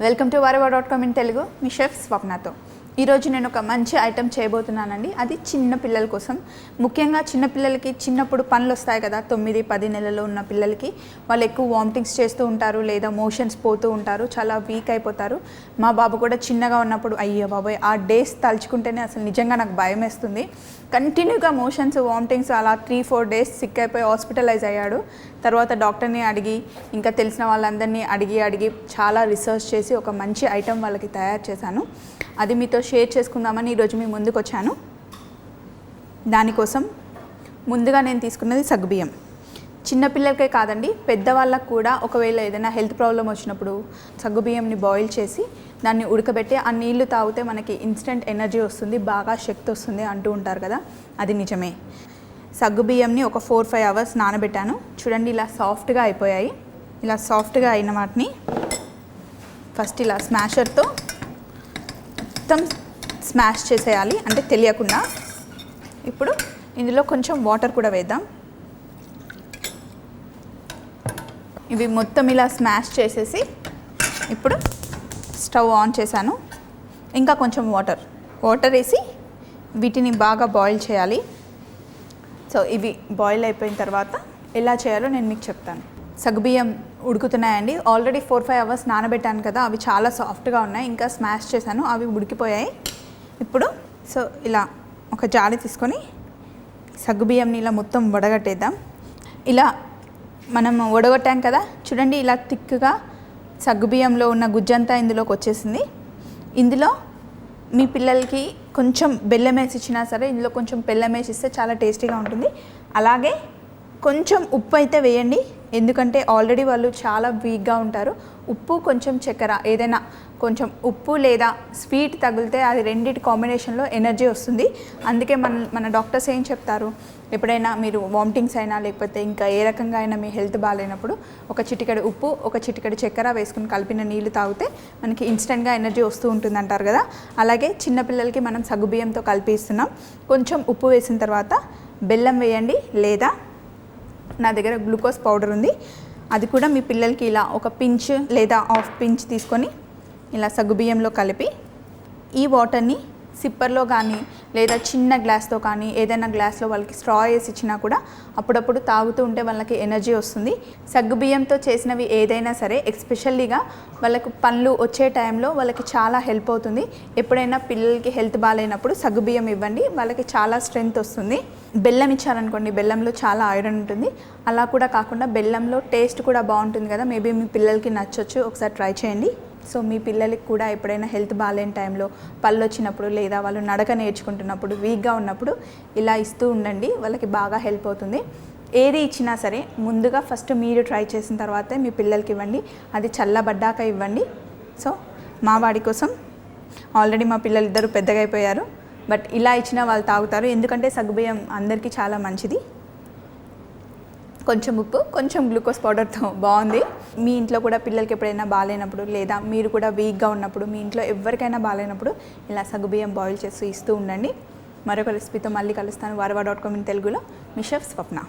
Welcome to Vahrehvah dot com in Telugu. Me chef స్వప్నతో. ఈరోజు నేను ఒక మంచి ఐటెం చేయబోతున్నానండి. అది చిన్న పిల్లల కోసం. ముఖ్యంగా చిన్నపిల్లలకి చిన్నప్పుడు పనులు వస్తాయి కదా తొమ్మిది పది నెలల్లో ఉన్న పిల్లలకి. వాళ్ళు ఎక్కువ వామిటింగ్స్ చేస్తూ ఉంటారు లేదా మోషన్స్ పోతూ ఉంటారు చాలా వీక్ అయిపోతారు. మా బాబు కూడా చిన్నగా ఉన్నప్పుడు అయ్యో బాబాయ్ ఆ డేస్ తలుచుకుంటేనే అసలు నిజంగా నాకు భయం వేస్తుంది. కంటిన్యూగా మోషన్స్ వామిటింగ్స్ అలా త్రీ ఫోర్ డేస్ సిక్ అయిపోయి హాస్పిటలైజ్ అయ్యాడు. తర్వాత డాక్టర్ని అడిగి ఇంకా తెలిసిన వాళ్ళందరినీ అడిగి అడిగి చాలా రీసెర్చ్ చేసి ఒక మంచి ఐటెం వాళ్ళకి తయారు చేశాను. అది మీతో షేర్ చేసుకుందామని ఈరోజు మీ ముందుకు వచ్చాను దానికోసం ముందుగా నేను తీసుకున్నది సగ్గుబియ్యం. చిన్నపిల్లలకే కాదండి పెద్దవాళ్ళకు కూడా ఒకవేళ ఏదైనా హెల్త్ ప్రాబ్లం వచ్చినప్పుడు సగ్గుబియ్యంని బాయిల్ చేసి దాన్ని ఉడకబెట్టి ఆ నీళ్ళు తాగితే మనకి ఇన్స్టెంట్ ఎనర్జీ వస్తుంది బాగా శక్తి వస్తుంది అంటూ ఉంటారు కదా అది నిజమే. సగ్గుబియ్యంని ఒక ఫోర్ ఫైవ్ అవర్స్ నానబెట్టాను. చూడండి ఇలా సాఫ్ట్గా అయిపోయాయి. ఇలా సాఫ్ట్గా అయిన వాటిని ఫస్ట్ ఇలా స్మాషర్తో మొత్తం స్మాష్ చేసేయాలి. అంటే తెలియకుండా. ఇప్పుడు ఇందులో కొంచెం వాటర్ కూడా వేద్దాం. ఇవి మొత్తం ఇలా స్మాష్ చేసేసి ఇప్పుడు స్టవ్ ఆన్ చేశాను. ఇంకా కొంచెం వాటర్. వాటర్ వేసి వీటిని బాగా బాయిల్ చేయాలి. సో ఇవి బాయిల్ అయిపోయిన తర్వాత ఎలా చేయాలో నేను మీకు చెప్తాను. సగ్గుబియ్యం ఉడుకుతున్నాయండి. ఆల్రెడీ ఫోర్ ఫైవ్ అవర్స్ నానబెట్టాను కదా అవి చాలా సాఫ్ట్గా ఉన్నాయి. ఇంకా స్మాష్ చేశాను అవి ఉడికిపోయాయి. ఇప్పుడు సో ఇలా ఒక జాలి తీసుకొని సగ్గుబియ్యంని ఇలా మొత్తం వడగట్టేద్దాం. ఇలా మనం వడగొట్టాం కదా చూడండి ఇలా థిక్గా సగ్గుబియ్యంలో ఉన్న గుజ్జంతా ఇందులోకి వచ్చేసింది. ఇందులో మీ పిల్లలకి కొంచెం బెల్లం వేసి ఇచ్చినా సరే ఇందులో కొంచెం బెల్లం వేసి ఇస్తే చాలా టేస్టీగా ఉంటుంది. అలాగే కొంచెం ఉప్పు అయితే వేయండి. ఎందుకంటే ఆల్రెడీ వాళ్ళు చాలా వీక్గా ఉంటారు. ఉప్పు కొంచెం చక్కెర ఏదైనా కొంచెం ఉప్పు లేదా స్వీట్ తగిలితే అది రెండింటి కాంబినేషన్లో ఎనర్జీ వస్తుంది. అందుకే మన మన డాక్టర్స్ ఏం చెప్తారు? ఎప్పుడైనా మీరు వామిటింగ్స్ అయినా లేకపోతే ఇంకా ఏ రకంగా అయినా మీ హెల్త్ బాగాలేనప్పుడు ఒక చిటికెడు ఉప్పు ఒక చిటికెడు చక్కెర వేసుకుని కలిపిన నీళ్ళు తాగితే మనకి ఇన్స్టెంట్గా ఎనర్జీ వస్తూ ఉంటుంది అంటారు కదా. అలాగే చిన్నపిల్లలకి మనం సగ్గుబియ్యంతో కలిపి ఇస్తున్నాం. కొంచెం ఉప్పు వేసిన తర్వాత బెల్లం వేయండి లేదా నా దగ్గర గ్లూకోజ్ పౌడర్ ఉంది. అది కూడా మీ పిల్లలకి ఇలా ఒక పించ్ లేదా హాఫ్ పించ్ తీసుకొని ఇలా సగ్గుబియ్యంలో కలిపి ఈ వాటర్ని సిప్పర్లో కానీ లేదా చిన్న గ్లాస్తో కానీ ఏదైనా గ్లాస్లో వాళ్ళకి స్ట్రా వేసి ఇచ్చినా కూడా అప్పుడప్పుడు తాగుతూ ఉంటే వాళ్ళకి ఎనర్జీ వస్తుంది. సగ్గుబియ్యంతో చేసినవి ఏదైనా సరే ఎస్పెషల్లీగా వాళ్ళకు పనులు వచ్చే టైంలో వాళ్ళకి చాలా హెల్ప్ అవుతుంది. ఎప్పుడైనా పిల్లలకి హెల్త్ బాగాలేనప్పుడు సగ్గుబియ్యం ఇవ్వండి వాళ్ళకి చాలా స్ట్రెంగ్త్ వస్తుంది. బెల్లం ఇచ్చారనుకోండి బెల్లంలో చాలా ఐరన్ ఉంటుంది. అలా కూడా కాకుండా బెల్లంలో టేస్ట్ కూడా బాగుంటుంది కదా మేబీ మీ పిల్లలకి నచ్చొచ్చు ఒకసారి ట్రై చేయండి. సో మీ పిల్లలకి కూడా ఎప్పుడైనా హెల్త్ బాగాలేని టైంలో పళ్ళు వచ్చినప్పుడు లేదా వాళ్ళు నడక నేర్చుకుంటున్నప్పుడు వీక్గా ఉన్నప్పుడు ఇలా ఇస్తూ ఉండండి. వాళ్ళకి బాగా హెల్ప్ అవుతుంది. ఏది ఇచ్చినా సరే ముందుగా ఫస్ట్ మీరు ట్రై చేసిన తర్వాతే మీ పిల్లలకి ఇవ్వండి. అది చల్లబడ్డాక ఇవ్వండి. సో మా వాడి కోసం ఆల్రెడీ మా పిల్లలు ఇద్దరు పెద్దగా అయిపోయారు. బట్ ఇలా ఇచ్చినా వాళ్ళు తాగుతారు. ఎందుకంటే సగ్గుబియ్యం అందరికీ చాలా మంచిది. కొంచెం ఉప్పు కొంచెం గ్లూకోజ్ పౌడర్తో బాగుంది. మీ ఇంట్లో కూడా పిల్లలకి ఎప్పుడైనా బాగాలేనప్పుడు లేదా మీరు కూడా వీక్గా ఉన్నప్పుడు మీ ఇంట్లో ఎవరికైనా బాగాలేనప్పుడు ఇలా సగుబియ్యం బాయిల్ చేస్తూ ఇస్తూ ఉండండి. మరొక రెసిపీతో మళ్ళీ కలుస్తాను. వారవా డాట్ కామ్ ఇన్ తెలుగులో. మిషఫ్ స్వప్న.